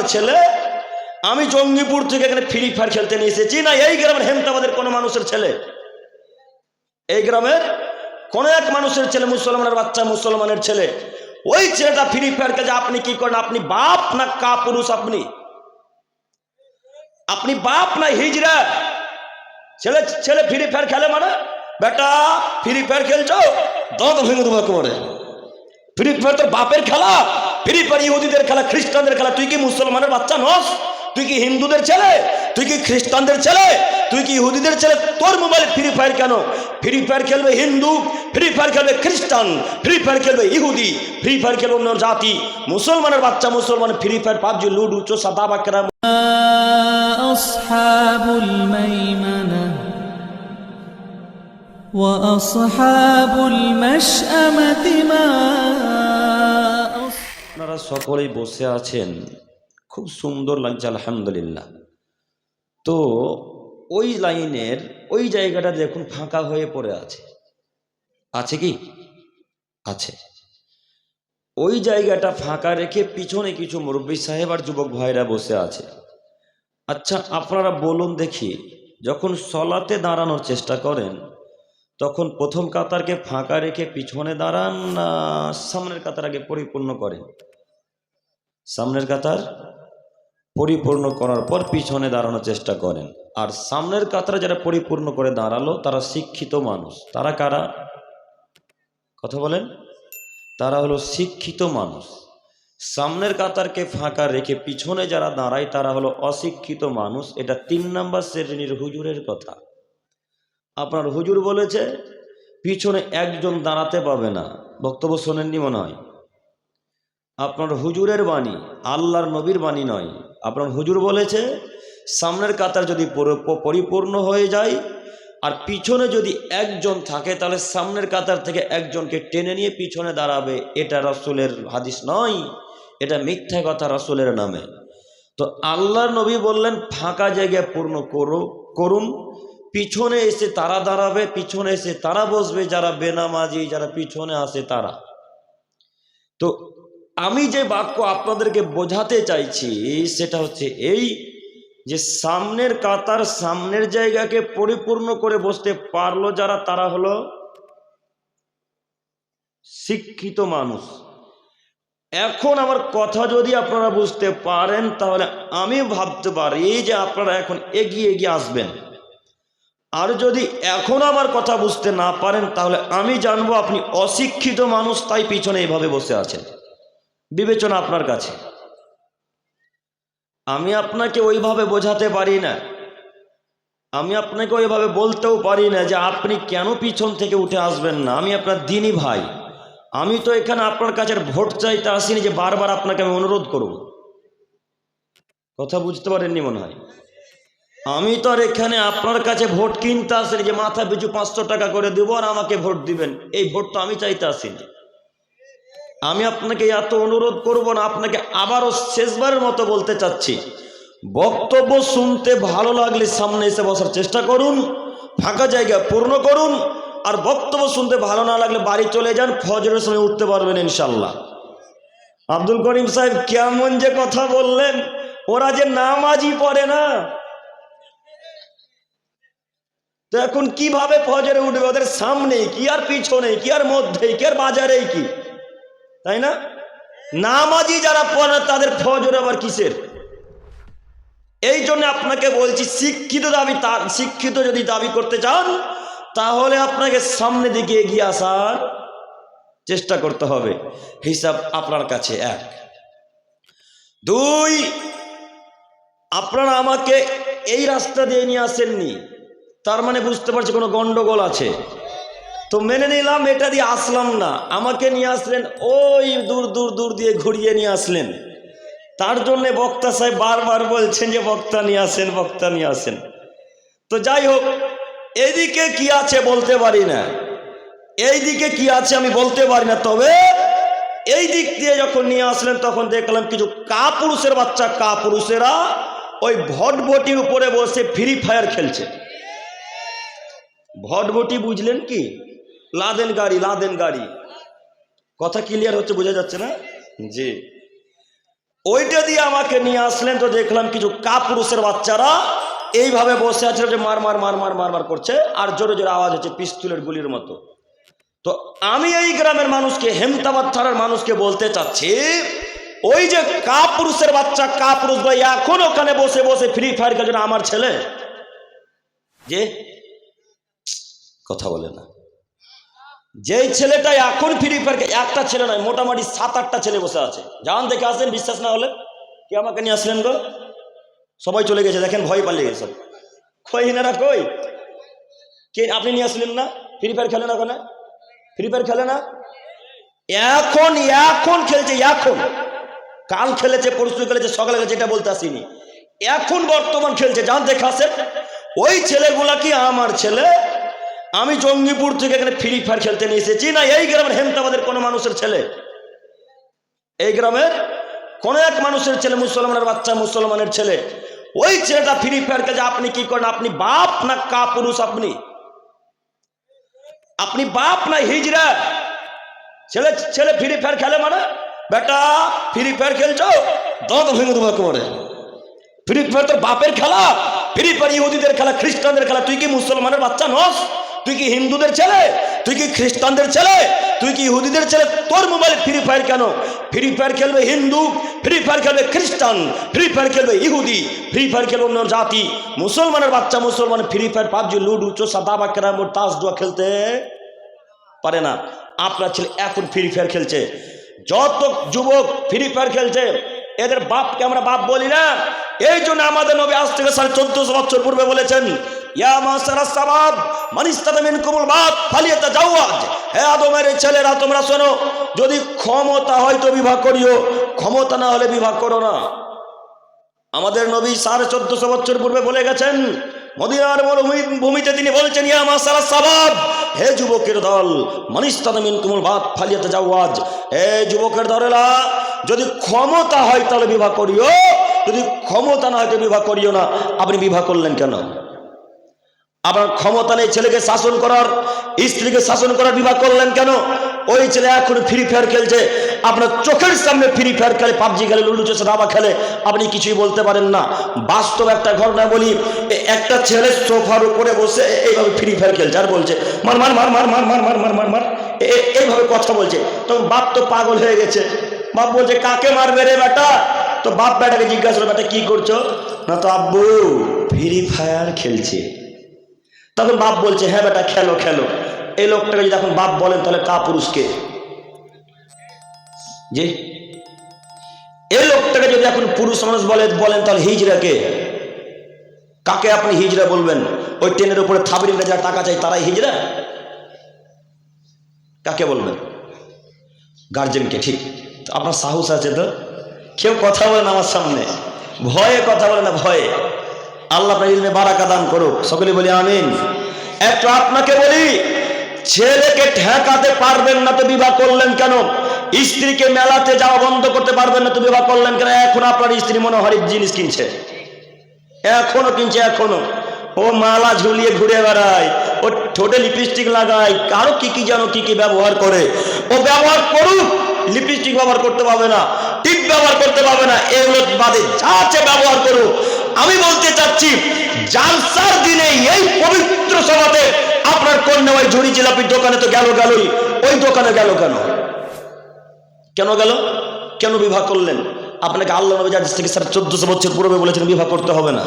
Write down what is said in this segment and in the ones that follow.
আমার ছেলে, আমি জঙ্গিপুর থেকে এখানে ফ্রি ফায়ার খেলতে নিয়ে এসেছি। না, এই গ্রামের হেমতাবাদের কোনো মানুষের ছেলে। এই গ্রামের কোন এক মানুষের ছেলে, মুসলমানের বাচ্চা, মুসলমানের ছেলে। ওই ছেলেটা ফ্রি ফায়ার খেলছে, আপনি কি করেন? আপনি বাপ না কা পুরুষ আপনি? আপনি বাপ না হিজরা? ছেলে ছেলে ফ্রি ফায়ার খেলে মানে? বেটা ফ্রি ফায়ার খেলছো? দাঁত ভেঙে একেবারে। ফ্রি ফায়ার তোর বাপের খেলা? ফ্রি ফায়ার ইহুদিদের খেলা খ্রিস্টানদের খেলা তুই কি মুসলমানের বাচ্চা নস তুই কি হিন্দুদের ছেলে তুই কি খ্রিস্টানদের ছেলে তুই কি ইহুদিদের ছেলে তোর মোবাইলে ফ্রি ফায়ার কেন ফ্রি ফায়ার খেলবে হিন্দু ফ্রি ফায়ার খেলবে খ্রিস্টান ফ্রি ফায়ার খেলবে ইহুদি ফ্রি ফায়ার খেলবে অন্য জাতি মুসলমানের বাচ্চা মুসলমান ফ্রি ফায়ার পাবজি লুডু চোষা দাবা কেরাম أصحاب الميمنة وأصحاب المشأمة ما أصحاب আপনারা সকলেই বসে আছেন, খুব সুন্দর লাগছে, আলহামদুলিল্লাহ। তো ওই লাইনের ওই জায়গাটা দেখুন, ফাঁকা হয়ে পড়ে আছে। আছে কি? আছে। ওই জায়গাটা ফাঁকা রেখে পিছনে কিছু মুরব্বী সাহেব আর যুবক ভাইরা বসে আছে। আচ্ছা আপনারা বলুন দেখি, যখন সলাতে দাঁড়ানোর চেষ্টা করেন, তখন প্রথম কাতারকে ফাঁকা রেখে পিছনে দাঁড়ান না সামনের কাতার আগে পরিপূর্ণ করেন? সামনের কাতার পরিপূর্ণ করার পর পিছনে দাঁড়ানোর চেষ্টা করেন। আর সামনের কাতারে যারা পরিপূর্ণ করে দাঁড়াল, তারা শিক্ষিত মানুষ। তারা কারা? কথা বলেন। তারা হলো শিক্ষিত মানুষ। সামনের কাতারকে ফাঁকা রেখে পিছনে যারা দাঁড়ায়, তারা হলো অশিক্ষিত মানুষ। এটা তিন নাম্বার শ্রেণির হুজুরের কথা। আপনার হুজুর বলেছে, পিছনে একজন দাঁড়াতে পাবে না। বক্তব্য শোনেননি মনে হয়? আপনার হুজুরের বাণী, আল্লাহর নবীর বাণী নয়। আপনার হুজুর বলেছে, সামনের কাতার যদি পরিপূর্ণ হয়ে যায়, আর পিছনে যদি একজন থাকে, তাহলে সামনের কাতার থেকে একজনকে টেনে নিয়ে পিছনে দাঁড়াবে। এটা রসুলের হাদিস নয়, এটা মিথ্যা কথা রসুলের নামে। তো আল্লাহর নবী বললেন, ফাঁকা জায়গায় পূর্ণ করো, করুন। পিছনে এসে তারা দাঁড়াবে, পিছনে এসে তারা বসবে, যারা বেনামাজি, যারা পিছনে আসে তারা। তো আমি যে বাক্য আপনাদেরকে বোঝাতে চাইছি, সেটা হচ্ছে এই যে সামনের কাতার সামনের জায়গাকে পরিপূর্ণ করে বসতে পারল যারা, তারা হলো শিক্ষিত মানুষ। এখন আমার কথা যদি আপনারা বুঝতে পারেন, তাহলে আমি ভাবতে পারি যে আপনারা এখন এগিয়ে এগিয়ে আসবেন। আর যদি এখন আমার কথা বুঝতে না পারেন, তাহলে আমি জানব আপনি অশিক্ষিত মানুষ, তাই পিছনে এইভাবে বসে আছেন। বিবেচনা আপনার কাছে। আমি আপনাকে ওইভাবে বোঝাতে পারি না। আমি আপনাকে ওইভাবে বলতেও পারি না যে আপনি কেন পিছন থেকে উঠে আসবেন না। আমি আপনার দিনই ভাই। আমি তো এখানে আপনার কাছে ভোট চাইতে আসিনি যে বারবার আপনাকে আমি অনুরোধ করব। কথা বুঝতে পারেননি মনে হয়? আমি তো আর এখানে আপনার কাছে ভোট কিনতে আসিনি যে মাথা পিছু পাঁচশো টাকা করে দেবো আর আমাকে ভোট দিবেন। এই ভোট তো আমি চাইতে আসিনি। আমি আপনাকে এত অনুরোধ করব না, আপনাকে আবারও শেষবারের মতো বলতে চাচ্ছি। বক্তব্য শুনতে ভালো লাগলে সামনে এসে বসার চেষ্টা করুন, ফাঁকা জায়গা পূর্ণ করুন, আর বক্তব্য শুনতে ভালো না লাগলে বাড়ি চলে যান, ফজরের সময় উঠতে পারবেন ইনশাল্লাহ আব্দুল করিম সাহেব কেমন যে কথা বললেন, ওরা যে নামাজই পড়ে না। তো এখন কীভাবে ফজরে উঠবে? ওদের সামনে কি আর পিছনে কি আর মধ্যে কি আর বাজারে কি? তাই না? নামাজি যারা পড়ে না, তাদের ফজর আবার কিসের? এই জন্য আপনাকে বলছি শিক্ষিত দাবি শিক্ষিত যদি দাবি করতে চান তাহলে আপনাকে সামনে দিকে এগিয়ে আসার চেষ্টা করতে হবে। হিসাব আপনার কাছে এক। দুই আপনারা আমাকে এই রাস্তা দিয়ে নিয়ে আসেননি। তার মানে বুঝতে পারছি কোনো গন্ডগোল আছে। তো মেনে নিলাম, এটা দিয়ে আসলাম না। আমাকে নিয়ে আসলেন, ওই দূর দূর দূর দিয়ে ঘুরিয়ে নিয়ে আসলেন। তার জন্য বক্তা সাহেব বারবার বলছেন যে, বক্তা নিয়ে আসেন, বক্তা নিয়ে আসেন। তো যাই হোক, এইদিকে কি আছে বলতে পারি না। এই দিকে কি আছে আমি বলতে পারি না, তবে এই দিক দিয়ে যখন নিয়ে আসলেন, তখন দেখলাম কিছু কা পুরুষের বাচ্চা কা পুরুষেরা ওই ভটভটির উপরে বসে ফ্রি ফায়ার খেলছে। ভটভটি বুঝলেন কি? লাদেন গাড়ি লাদেন গাড়ি। কথা ক্লিয়ার হচ্ছে, বোঝা যাচ্ছে না? জি। ওইটা দিয়ে আমাকে নিয়ে আসলেন তো দেখলাম কিছু কাপুরুষের বাচ্চারা এইভাবে বসে আছে, যে মার মার মার মার মার মার করছে, আর জোরে জোরে আওয়াজ হচ্ছে পিস্তুলের গুলির মতো। তো আমি এই গ্রামের মানুষকে, হেমতাবাদ থানার মানুষকে বলতে চাচ্ছি, ওই যে কাপুরুষের বাচ্চা, কাপুরুষ ভাই এখন ওখানে বসে বসে ফ্রি ফায়ার খেলছে আমার ছেলে? যে কথা বলে না। যেই ছেলেটা এখন ফ্রি ফায়ার একটা ছেলে নয়, মোটামুটি সাত, আটটা ছেলে বসে আছে। যান দেখে আসেন, বিশ্বাস না হলে। কে আমাকে নিয়ে আসলেন গো? সবাই চলে গেছে, দেখেন ভয় পালিয়ে গেছে। কই হিনারা কই? কে আপনি নিয়ে আসলেন না? ফ্রি ফায়ার খেলে না ওখানে? ফ্রি ফায়ার খেলে না? এখন এখন খেলছে, এখন। কাল খেলেছে, পরশু খেলেছে, সকালে খেলেছে, এটা বলতে আসিনি। এখন বর্তমান খেলছে, যান দেখে আসেন। ওই ছেলেগুলা কি আমার ছেলে? আমি জঙ্গিপুর থেকে এখানে ফ্রি ফায়ার খেলতে নিয়ে এসেছি। না, এই গ্রামের হেমতাবাদের কোনো মানুষের ছেলে। এই গ্রামের কোন এক মানুষের ছেলে, মুসলমানের বাচ্চা, মুসলমানের ছেলে। ওই ছেলেটা ফ্রি ফায়ার খেলছে। আপনি কি করেন? আপনি বাপ না কা পুরুষ আপনি? আপনি বাপ না হিজরা? ছেলে ছেলে ফ্রি ফায়ার খেলে মানে? বেটা ফ্রি ফায়ার খেলছো? দাঁত ভেঙে দেবো একেবারে। ফ্রি ফায়ার তোর বাপের খেলা। ফ্রি ফায়ার ইহুদিদের খেলা, খ্রিস্টানদের খেলা। তুই কি মুসলমানের বাচ্চা নস? তুই কি হিন্দুদের ছেলে? তুই কি খ্রিস্টানদের ছেলে? তুই কি ইহুদিদের ছেলে? তোর মোবাইলে ফ্রি ফায়ার কেন? ফ্রি ফায়ার খেলবে হিন্দু ফ্রি ফায়ার খেলবে খ্রিস্টান ফ্রি ফায়ার খেলবে ইহুদি ফ্রি ফায়ার খেলবে অন্য জাতি। মুসলমানের বাচ্চা মুসলমান ফ্রি ফায়ার পাবজি, লুডু, চোষা, দাবা, ক্যারাম বোর্ড তাস, জুয়া খেলতে পারে না। আপনার ছেলে এখন ফ্রি ফায়ার খেলছে। যত যুবক ফ্রি ফায়ার খেলছে, এদের বাপকে আমরা বাপ বলি না। এই জন্য আমাদের নবী আজ থেকে সাড়ে চোদ্দশো বছর পূর্বে বলেছেন ইয়া মাসারা সাবাব মানিস্তাদা মিন কুমুল বাপ ফালিয়াতা জাওয়াজ। হে আদমের ছেলেরা, তোমরা শোনো, যদি ক্ষমতা হয় তো বিবাহ করিও, ক্ষমতা না হলে বিবাহ করো না। আমাদের নবী সাড়ে চোদ্দশো বছর পূর্বে বলে গেছেন, মদিনার মরুভূমি ভূমিতে তিনি বলছেন, ইয়া মাসারা সাবাব হে যুবকের দল মানিস্তাদমিন কুমুল ভাত ফালিয়াতে যাওয়াজ হে যুবকের দলেরা, যদি ক্ষমতা হয় তাহলে বিবাহ করিও, যদি ক্ষমতা না হয় বিবাহ করিও না। আপনি বিবাহ করলেন কেন? আপনার ক্ষমতা নেই ছেলেকে শাসন করার স্ত্রীকে শাসন করার বিবাহ করলেন কেন ওই ছেলে এখন ফ্রি ফায়ার খেলছে আপনার চোখের সামনে ফ্রি ফায়ার খেলে পাবজি খেলে লুডু চোষে দাবা খেলে আপনি কিছুই বলতে পারেন না বাস্তব একটা ঘটনা বলি একটা ছেলে সোফার উপরে বসে এইভাবে ফ্রি ফায়ার খেলছে আর বলছে মার মার মার মার মার মার মার মার মার মার এইভাবে কথা বলছে তখন বাপ তো পাগল হয়ে গেছে বাপ বলছে কাকে মারবে রে বেটা তো বাপ বেটাকে জিজ্ঞাসা বেটা কি করছ না তো আব্বু ফ্রি ফায়ার খেলছে তখন বাপ বলছে হ্যাঁ বেটা, খেলো খেলো। এই লোকটাকে যদি এখন বাপ বলেন, তাহলে কা পুরুষকে জি? এই লোকটাকে যদি এখন পুরুষ মানুষ বলে, বলেন, তাহলে হিজড়াকে কাকে আপনি হিজড়া বলবেন? ওই ট্রেনের উপরে থাবড়িরা যারা টাকা চাই তারাই হিজড়া কাকে বলবেন? গার্জেনকে ঠিক। আপনার সাহস আছে তো? কেউ কথা বলেন আমার সামনে। ভয়ে কথা বলে না, ভয়ে। আল্লাহ ইলমে বারাকা দান করুক। সকলে বলি আমিন। একটু আপনাকে বলি, ছেলেকে ঠেকাতে পারবেন না তো বিবাহ করলেন কেন? স্ত্রীকে মেলাতে যাওয়া বন্ধ করতে পারবেন না তো বিবাহ করলেন কেন? এখন আপনার স্ত্রী মনে হয় জিনিস কিনছে। এখনও কিনছে, এখনও। ও মালা ঝুলিয়ে ঘুরে বেড়ায়, ও ঠোঁটে লিপস্টিক লাগায়, কারও কি কি যেন কি কি ব্যবহার করে। ও ব্যবহার করুক, লিপস্টিক ব্যবহার করতে পারবে না, টিপ ব্যবহার করতে পারবে না, এগুলো বাদে যা আছে ব্যবহার করুক। আমি বলতে চাচ্ছি জালসার দিনে এই পবিত্র সভাতে আপনার কন্যা ওই ঝুড়ি জিলাপির দোকানে তো গেল গেলই। ওই দোকানে গেল কেন? কেন গেল? কেন বিবাহ করলেন? আপনাকে আল্লাহ নবী আজ থেকে স্যার চোদ্দশো বছর পূর্বে বলেছেন, বিবাহ করতে হবে না।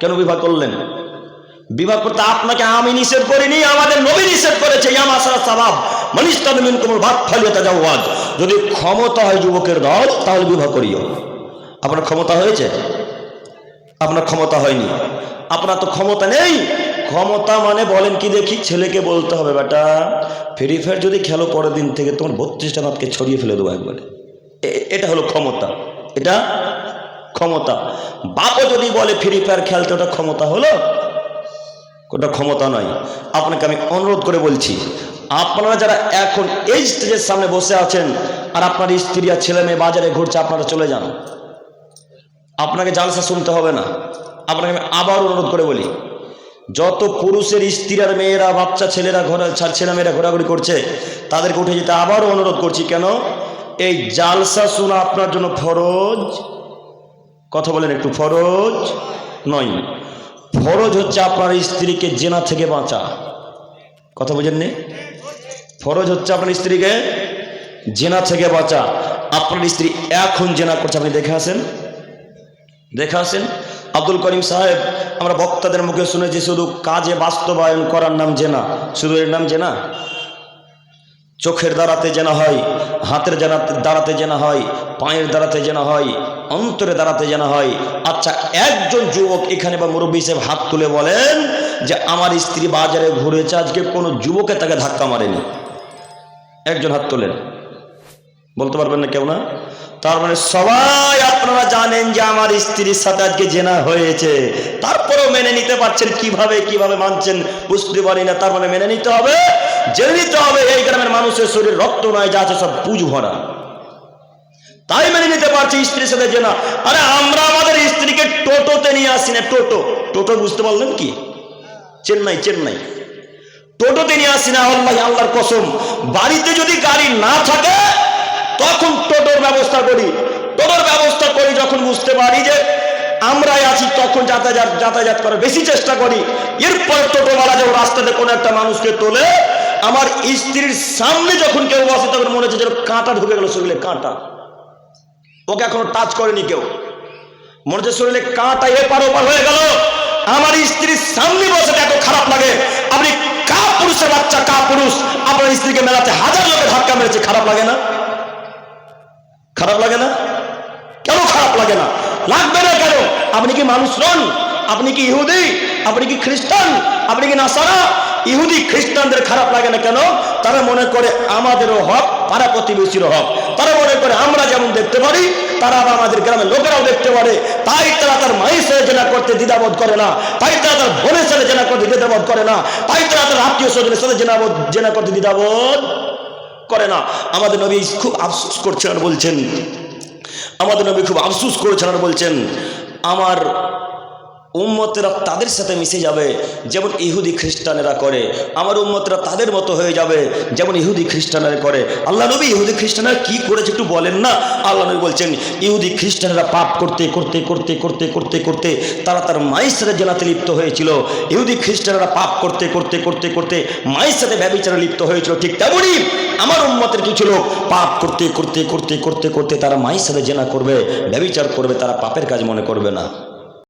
কেন বিবাহ করলেন? বিবাহ করতে আপনাকে আমি নিষেধ করিনি, আমাদের নবী নিষেধ করেছে ইয়ামাসারা সাবাব মনিস্তাদ মিন কুমুর ভাত ফালিয়াতে যাওয়াজ যদি ক্ষমতা হয় যুবকের দল, তাহলে বিবাহ করিও। আপনার ক্ষমতা হয়েছে? আপনার ক্ষমতা হয়নি। আপনার তো ক্ষমতা নেই। ক্ষমতা মানে বলেন কি দেখি, ছেলেকে বলতে হবে, বেটা ফ্রি ফায়ার যদি খেলো পরের দিন থেকে, তোমার বত্রিশটা দাঁতকে ছড়িয়ে ফেলে দেবো একবারে। এটা হলো ক্ষমতা। এটা ক্ষমতা। বাপও যদি বলে ফ্রি ফায়ার খেলতে, ওটা ক্ষমতা হলো? ওটা ক্ষমতা নয়। আপনাকে আমি অনুরোধ করে বলছি, আপনারা যারা এখন এই স্টেজের সামনে বসে আছেন, আর আপনার স্ত্রী আর ছেলে মেয়ে বাজারে ঘুরছে, আপনারা চলে যান। আপনাকে জালসা শুনতে হবে না। আপনাকে আমি আবার অনুরোধ করে বলি, যত পুরুষের স্ত্রী আর মেয়েরা, বাচ্চা ছেলেরা ঘোরা ছেলে মেয়েরা ঘোরাঘুরি করছে, তাদেরকে উঠে যেতে আবারও অনুরোধ করছি। কেন? এই জালসা শোনা আপনার জন্য ফরজ? কথা বলেন একটু, ফরজ নয়। ফরজ হচ্ছে আপনার স্ত্রীকে জেনা থেকে বাঁচা। কথা বুঝেননি? ফরজ হচ্ছে আপনার স্ত্রীকে জেনা থেকে বাঁচা। আপনার স্ত্রী এখন জেনা করছে, আপনি দেখে আসেন। দেখে আসেন। আব্দুল করিম সাহেব, আমরা বক্তাদের মুখে শুনেছি শুধু কাজে বাস্তবায়ন করার নাম জেনা, শুধু এর নাম জেনা? চোখের দ্বারাতে জেনা হয়, হাতের জানাতে দাঁড়াতে জেনা হয়, পায়ের দাঁড়াতে জেনা হয় অন্তরে দাঁড়াতে জেনা হয়। আচ্ছা একজন যুবক এখানে বা মুরব্বী সাহেব হাত তুলে বলেন যে, আমার স্ত্রী বাজারে ঘুরেছে, আজকে কোনো যুবকে তাকে ধাক্কা মারেনি। একজন হাত তোলেন। বলতে পারবেন না কেউ না? তার মানে সবাই আপনারা জানেন যে আমার স্ত্রীর সাথে আজকে জেনা হয়েছে। তারপরেও মেনে নিতে পারছেন কীভাবে কীভাবে মানছেন বুঝতে পারি না। তার মানে মেনে নিতে হবে, জেনে নিতে হবে, এই গ্রামের মানুষের শরীর রক্ত নয় যা আছে সব পুজ ভরা। তাই মেনে নিতে পারছি স্ত্রীর সাথে জেনা। আরে আমরা আমাদের স্ত্রীকে টোটোতে নিয়ে আসি না, টোটো। টোটো বুঝতে পারলেন কি? চেন্নাই চেন্নাই। টোটোতে নিয়ে আসি না, আল্লাহ, আল্লাহর কসম। বাড়িতে যদি গাড়ি না থাকে ব্যবস্থা করি। টোটোর ব্যবস্থা করি যখন বুঝতে পারি যে আমরাই আছি, তখন যাতায়াত যাতায়াত করার বেশি চেষ্টা করি। এরপর টোটোওয়ালা যখন রাস্তাতে কোনো একটা মানুষকে তোলে, আমার স্ত্রীর সামনে যখন কেউ বসে, তখন মনে হচ্ছে যেন কাঁটা ঢুকে গেল শরীরে, কাঁটা। ওকে এখনও টাচ করেনি কেউ। মনে হচ্ছে শরীরে কাঁটা এপার ওপার হয়ে গেল। আমার স্ত্রীর সামনে বসে এত খারাপ লাগে। আপনি কা পুরুষের বাচ্চা কা পুরুষ আপনার স্ত্রীকে মেলাতে হাজার লোকের ধাক্কা মেরেছে, খারাপ লাগে না? খারাপ লাগে না? কেন খারাপ লাগে না? লাগবে না কেন? আপনি কি মানুষ নন? আপনি কি ইহুদি? আপনি কি খ্রিস্টান? আপনি কি নাসারা? ইহুদি খ্রিস্টানদের খারাপ লাগে না কেন? তারা মনে করে আমাদেরও হক পাড়া প্রতিবেশীরও হক। তারা মনে করে আমরা যেমন দেখতে পারি, তারা আবার আমাদের গ্রামের লোকেরাও দেখতে পারে। তাই তারা তার মায়ের সাথে জেনা করতে দ্বিধাবোধ করে না। তাই তারা তার বোনের সাথে জেনা করতে দ্বিধাবোধ করে না। তাই তারা তার আত্মীয় স্বজনের সাথে জেনাবোধ জেনা করতে দ্বিধাবোধ করে না। আমাদের নবী খুব আফসুস করছেন আর বলছেন। আমাদের নবী খুব আফসুস করেছেন আর বলছেন, আমার উম্মতেরা তাদের সাথে মিশে যাবে। যেমন ইহুদি খ্রিস্টানেরা করে, আমার উম্মতরা তাদের মতো হয়ে যাবে, যেমন ইহুদি খ্রিস্টানেরা করে। আল্লাহ নবী ইহুদি খ্রিস্টানেরা কি করেছে একটু বলেন না? আল্লাহ নবী বলছেন, ইহুদি খ্রিস্টানেরা পাপ করতে করতে করতে করতে করতে করতে তারা তার মায়ের সাথে জেনাতে লিপ্ত হয়েছিল। ইহুদি খ্রিস্টানেরা পাপ করতে করতে করতে করতে মায়ের সাথে ব্যবচারে লিপ্ত হয়েছিল। ঠিক তেমনই আমার উম্মতের কিছু লোক পাপ করতে করতে করতে করতে করতে তারা মায়ের সাথে জেনা করবে ব্যবচার করবে, তারা পাপের কাজ মনে করবে না।